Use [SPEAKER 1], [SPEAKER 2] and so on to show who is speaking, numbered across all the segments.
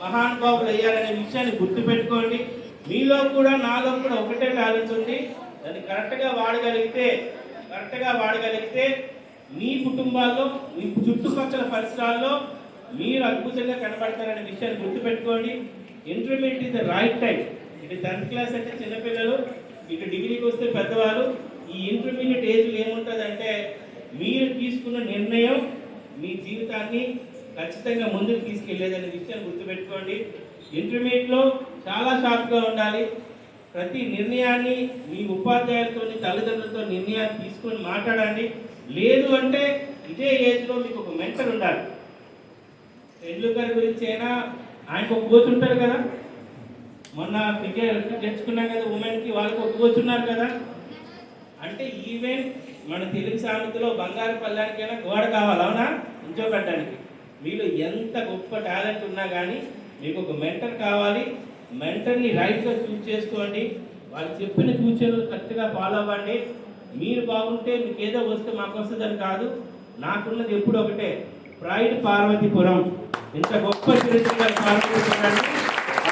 [SPEAKER 1] మహానుభావులు అయ్యారనే విషయాన్ని గుర్తుపెట్టుకోండి. మీలో కూడా నాలో కూడా ఒకటే బ్యాలెన్స్ ఉంది. దాన్ని కరెక్ట్గా వాడగలిగితే కరెక్ట్గా వాడగలిగితే మీ కుటుంబాల్లో మీ చుట్టుపక్కల పరిసరాల్లో మీరు అద్భుతంగా కనబడతారనే విషయాన్ని గుర్తుపెట్టుకోండి. Intermediate is the right time ఇటు టెన్త్ క్లాస్ అంటే చిన్నపిల్లలు ఇటు డిగ్రీకి వస్తే పెద్దవాళ్ళు. ఈ ఇంటర్మీడియట్ ఏజ్లో ఏముంటుందంటే మీరు తీసుకున్న నిర్ణయం మీ జీవితాన్ని ఖచ్చితంగా ముందుకు తీసుకెళ్ళేదనే విషయాన్ని గుర్తుపెట్టుకోండి. ఇంటర్మీడియట్లో చాలా షార్ప్గా ఉండాలి. ప్రతి నిర్ణయాన్ని మీ ఉపాధ్యాయులతో తల్లిదండ్రులతో నిర్ణయాన్ని తీసుకొని మాట్లాడండి. లేదు అంటే ఇదే ఏజ్లో మీకు ఒక మెంటర్ ఉండాలి. టెండూల్కర్ గురించి అయినా ఆయనకు ఒక కోచ్ ఉంటారు కదా? మొన్న క్రికెట్ తెచ్చుకున్నాం కదా ఉమెన్కి వాళ్ళకి ఒక కోచ్ ఉన్నారు కదా? అంటే ఈవెన్ మన తెలుగు సామెతలో బంగారు పల్లానికైనా గోడ కావాలి అవునా? ఉంచోబెట్టడానికి మీలో ఎంత గొప్ప టాలెంట్ ఉన్నా కానీ మీకు ఒక మెంటర్ కావాలి. మెంటర్ని రైట్గా చూస్ చేసుకోండి. వాళ్ళు చెప్పిన సూచనలు కరెక్ట్గా ఫాలో అవ్వండి. మీరు బాగుంటే మీకు ఏదో వస్తే మాకు వస్తుందని కాదు. నాకున్నది ఎప్పుడు ఒకటే. ప్రైడ్ పార్వతీపురం ఇంత గొప్ప చరిత్ర పార్వతీపురాన్ని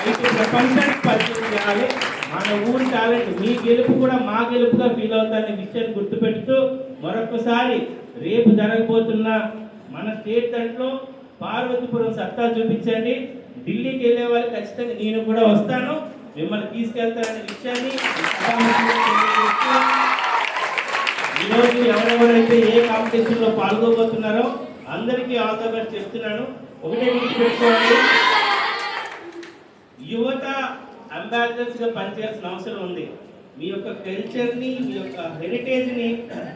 [SPEAKER 1] అయితే ప్రపంచానికి పరిచయం చేయాలి. మన ఊరి టాలెంట్ మీ గెలుపు కూడా మా గెలుపుగా ఫీల్ అవుతారనే విషయాన్ని గుర్తుపెడుతూ మరొకసారి రేపు జరగబోతున్న మన స్టేట్ దాంట్లో పార్వతీపురం సత్తా చూపించండి. ఢిల్లీకి వెళ్ళే వాళ్ళు ఖచ్చితంగా నేను కూడా వస్తాను. మిమ్మల్ని తీసుకెళ్తానని విషయాన్ని ఈరోజు ఎవరెవరైతే ఏ కాంపిటీషన్లో పాల్గొబోతున్నారో అందరికీ ఆల్ ద బెస్ట్ చెప్తున్నాను. ఒకటే గుర్తుపెట్టుకోవాలి యువత అంబాసిడర్స్గా పనిచేయాల్సిన అవసరం ఉంది. మీ యొక్క కల్చర్ని మీ యొక్క హెరిటేజ్ని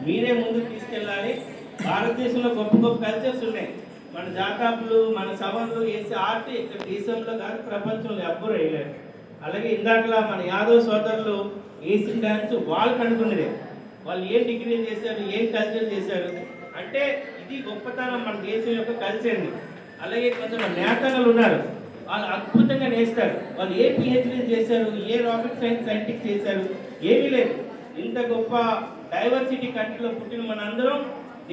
[SPEAKER 1] మీరే ముందుకు తీసుకెళ్ళాలి. భారతదేశంలో గొప్ప గొప్ప కల్చర్స్ ఉన్నాయి. మన జాతాపులు మన సవన్లు వేసే ఆర్ట్ ఇక్కడ దేశంలో కాదు ప్రపంచంలో ఎవ్వరు వేయలేరు అలాగే ఇందాకలా మన యాదవ్ సోదరులు వేసిన డ్యాన్స్ వాళ్ళు కనుక్కున్నదే వాళ్ళు ఏం డిగ్రీ చేశారు ఏం కల్చర్ చేశారు? అంటే ఇది గొప్పతనం మన దేశం యొక్క కల్చర్ని అలాగే కొంతమంది నేతలు ఉన్నారు. వాళ్ళు అద్భుతంగా నేస్తారు. వాళ్ళు ఏ పిహెచ్డీ చేశారు ఏ రాకెట్ సైన్స్ సైంటిస్ట్ చేశారు? ఏమీ లేదు. ఇంత గొప్ప డైవర్సిటీ కంట్రీలో పుట్టిన మనందరం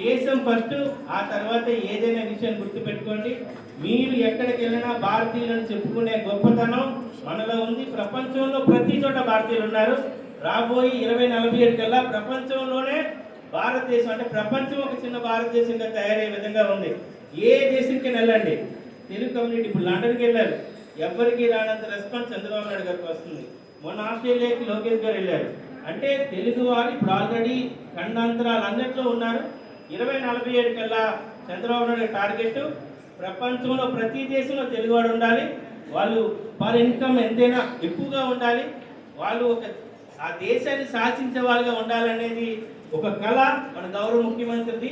[SPEAKER 1] దేశం ఫస్ట్ ఆ తర్వాత ఏదైనా విషయాన్ని గుర్తుపెట్టుకోండి. మీరు ఎక్కడికి వెళ్ళినా భారతీయులను చెప్పుకునే గొప్పతనం మనలో ఉంది. ప్రపంచంలో ప్రతి చోట భారతీయులు ఉన్నారు. రాబోయే ఇరవై నలభై ఏడు కల్లా ప్రపంచంలోనే భారతదేశం అంటే ప్రపంచం ఒక చిన్న భారతదేశంగా తయారయ్యే విధంగా ఉంది. ఏ దేశంకి వెళ్ళండి. తెలుగు కమ్యూనిటీ ఇప్పుడు లండన్కి వెళ్ళారు. ఎవరికి రానంత రెస్పాన్స్ చంద్రబాబు నాయుడు గారికి వస్తుంది. మొన్న ఆస్ట్రేలియాకి లోకేష్ గారు వెళ్ళారు. అంటే తెలుగు వారు ఇప్పుడు ఆల్రెడీ ఖండాంతరాలు అన్నిట్లో ఉన్నారు. ఇరవై నలభై ఏడు కల్లా చంద్రబాబు నాయుడు టార్గెట్ ప్రపంచంలో ప్రతి దేశంలో తెలుగువాడు ఉండాలి. వాళ్ళు వాళ్ళ ఇన్కమ్ ఎంతైనా ఎక్కువగా ఉండాలి. వాళ్ళు ఒక ఆ దేశాన్ని శాసించే వాళ్ళుగా ఉండాలనేది ఒక కళ మన గౌరవ ముఖ్యమంత్రిది.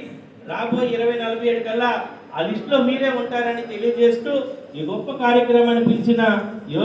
[SPEAKER 1] రాబోయే ఇరవై నలభై ఏడు కల్లా ఆ లిస్టులో మీరే ఉంటారని తెలియజేస్తూ ఈ గొప్ప కార్యక్రమాన్ని పిలిచిన యువ